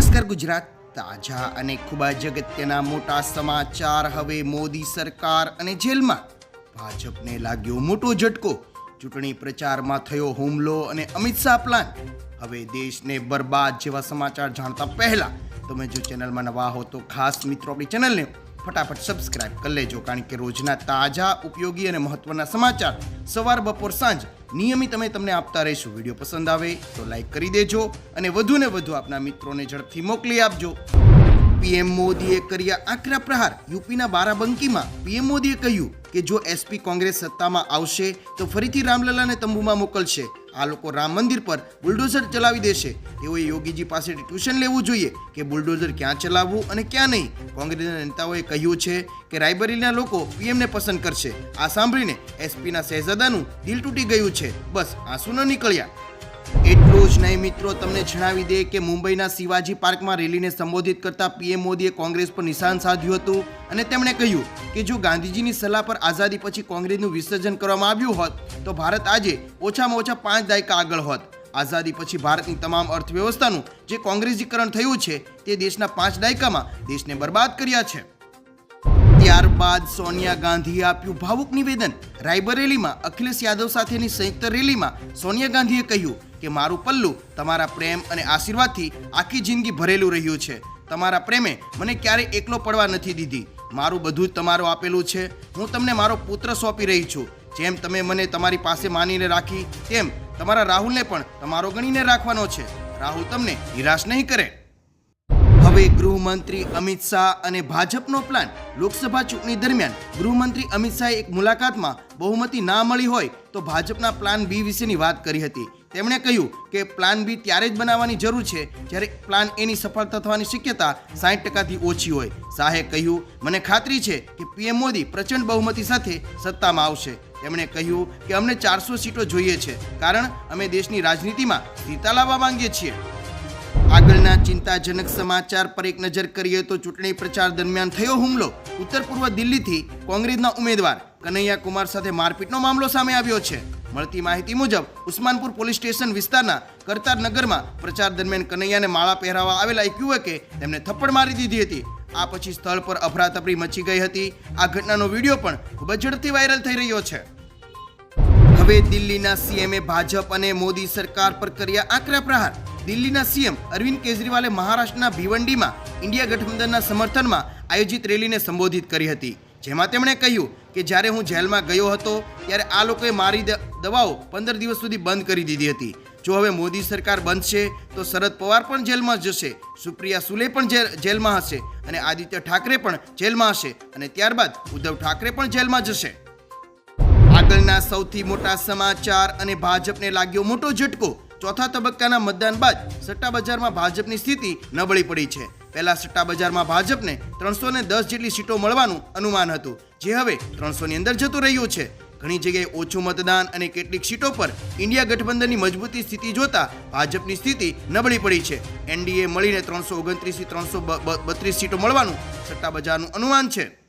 નમસ્કાર ગુજરાત, તાજા અને ખૂબ જ અગત્યના મોટા સમાચાર. હવે મોદી સરકાર અને જેલમાં ભાજપને લાગ્યો મોટો ઝટકો. ચૂંટણી પ્રચારમાં થયો હુમલો અને અમિત શાહ પ્લાન હવે દેશને બરબાદ જેવા સમાચાર જાણતા પહેલા તમે જો ચેનલમાં નવા હો તો ખાસ મિત્રો આપણી ચેનલને ફટાફટ સબસ્ક્રાઇબ કરી લેજો, કારણ કે રોજના તાજા, ઉપયોગી અને મહત્વના સમાચાર સવાર બપોર સાંજ નિયમિત અમે તમને આપતા રહીશું. વીડિયો પસંદ આવે તો લાઈક કરી દેજો અને વધુ ને વધુ આપના મિત્રોને ઝડપથી મોકલી આપજો. પીએમ મોદીએ કર્યા આકરા પ્રહાર. યુપીના બારાબંકીમાં પીએમ મોદીએ કહ્યું કે જો એસપી કોંગ્રેસ સત્તામાં આવશે તો ફરીથી રામલલાને તંબુમાં મોકલશે. આ લોકો રામ મંદિર પર બુલડોઝર ચલાવી દેશે. તેઓએ યોગીજી પાસેથી ટ્યુશન લેવું જોઈએ કે બુલડોઝર ક્યાં ચલાવવું અને ક્યાં નહીં. કોંગ્રેસના નેતાઓએ કહ્યું છે કે રાયબરેલીના લોકો પીએમને પસંદ કરશે. આ સાંભળીને એસપીના શહેજાદાનું દિલ તૂટી ગયું છે. બસ આંસુ ન નીકળ્યા. એટલું જ નહીં મિત્રો, તમને જણાવી દે કે મુંબઈના શિવાજી પાર્કમાં રેલીને સંબોધિત કરતા પીએમ મોદીએ કોંગ્રેસ પર નિશાન સાધ્યું હતું અને તેમણે કહ્યું કે જો ગાંધીજીની સલાહ પર આઝાદી પછી કોંગ્રેસનું વિસર્જન કરવામાં આવ્યું હોત, તો ભારત આજે ઓછામાં ઓછા પાંચ દાયકા આગળ હોત. આઝાદી પછી ભારતની તમામ અર્થવ્યવસ્થાનું જે કોંગ્રેસીકરણ થયું છે, તે દેશના પાંચ દાયકામાં દેશને બરબાદ કર્યા છે. ત્યારબાદ સોનિયા ગાંધીએ આપ્યું ભાવુક નિવેદન. રાયબરેલીમાં અખિલેશ યાદવ સાથેની સંયુક્ત રેલીમાં સોનિયા ગાંધીએ કહ્યું કે મારું પલ્લુ તમારા પ્રેમ અને આશીર્વાદથી આખી જિંદગી ભરેલું રહ્યું છે. તમારા પ્રેમે મને ક્યારેય એકલો પડવા નથી દીધી. મારું બધું જ તમારું આપેલું છે. હું તમને મારો પુત્ર સોંપી રહી છું. જેમ તમે મને તમારી પાસે માનીને રાખી, તેમ તમારા રાહુલને પણ તમારો ગણીને રાખવાનો છે. રાહુલ તમને નિરાશ નહીં કરે. હવે ગૃહમંત્રી અમિત શાહ અને ભાજપનો પ્લાન લોકસભા ચૂંટણી દરમિયાન ગૃહમંત્રી અમિત શાહે એક મુલાકાતમાં બહુમતી ના મળી હોય તો ભાજપના પ્લાન બી વિશેની વાત કરી હતી. તેમણે કહ્યું કે પ્લાન બી ત્યારે જ બનાવવાની જરૂર છે જ્યારે પ્લાન એની સફળતા થવાની શક્યતા સાઠ ટકાથી ઓછી હોય. શાહે કહ્યું, મને ખાતરી છે કે પીએમ મોદી પ્રચંડ બહુમતી સાથે સત્તામાં આવશે. તેમણે કહ્યું કે અમને ચારસો સીટો જોઈએ છે, કારણ અમે દેશની રાજનીતિમાં સ્થિરતા લાવવા માંગીએ છીએ. આગળના ચિંતાજનક સમાચાર પર એક નજર કરીએ તો ચૂંટણી પ્રચાર દરમિયાન થયો હુમલો. ઉત્તર પૂર્વ દિલ્હીથી કોંગ્રેસના ઉમેદવાર કનૈયા કુમાર સાથે મારપીટનો મામલો સામે આવ્યો છે. મળતી માહિતી મુજબ, ઉસ્માનપુર પોલીસ સ્ટેશન વિસ્તારના કરતાર નગરમાં પ્રચાર દરમિયાન કનૈયાને માળા પહેરાવવા આવેલા એક યુવકે તેમને થપ્પડ મારી દીધી હતી. આ પછી સ્થળ પર અફરાતફરી મચી ગઈ હતી. આ ઘટનાનો વીડિયો પણ ખૂબ ઝડપથી વાયરલ થઈ રહ્યો છે. હવે દિલ્હીના સીએમએ ભાજપ અને મોદી સરકાર પર કર્યા આકરા પ્રહાર. દિલ્હીના સીએમ અરવિંદ કેજરીવાલે મહારાષ્ટ્રના ભિવંડીમાં ઇન્ડિયા ગઠબંધનના સમર્થનમાં આયોજિત રેલીને સંબોધિત કરી હતી. જેમાં તેમણે કહ્યું કે જ્યારે હું જેલમાં ગયો હતો, ત્યારે આ લોકોએ મારી દવાઓ પંદર દિવસ સુધી બંધ કરી દીધી હતી. જો હવે મોદી સરકાર બનશે તો શરદ પવાર પણ જેલમાં જશે, સુપ્રિયા સુલે પણ જેલમાં હશે અને આદિત્ય ઠાકરે પણ જેલમાં હશે અને ત્યારબાદ ઉદ્ધવ ઠાકરે પણ જેલમાં જશે. આગળના સૌથી મોટા સમાચાર અને ભાજપને લાગ્યો મોટો ઝટકો ચોથા તબક્કાના મતદાન બાદ સટ્ટા બજારમાં ભાજપની સ્થિતિ નબળી પડી છે. પહેલા સટ્ટા બજારમાં ભાજપને ત્રણસો ને દસ જેટલી સીટો મળવાનું અનુમાન હતું. જે હવે ત્રણસો ની અંદર જતું રહ્યું છે. ઘણી જગ્યાએ ઓછું મતદાન અને કેટલીક સીટો પર ઇન્ડિયા ગઠબંધનની મજબૂતી સ્થિતિ જોતા ભાજપની સ્થિતિ નબળી પડી છે. એનડીએ મળીને ત્રણસો ઓગણત્રીસથી ત્રણસો બત્રીસ સીટો મળવાનું સટ્ટા બજારનું અનુમાન છે.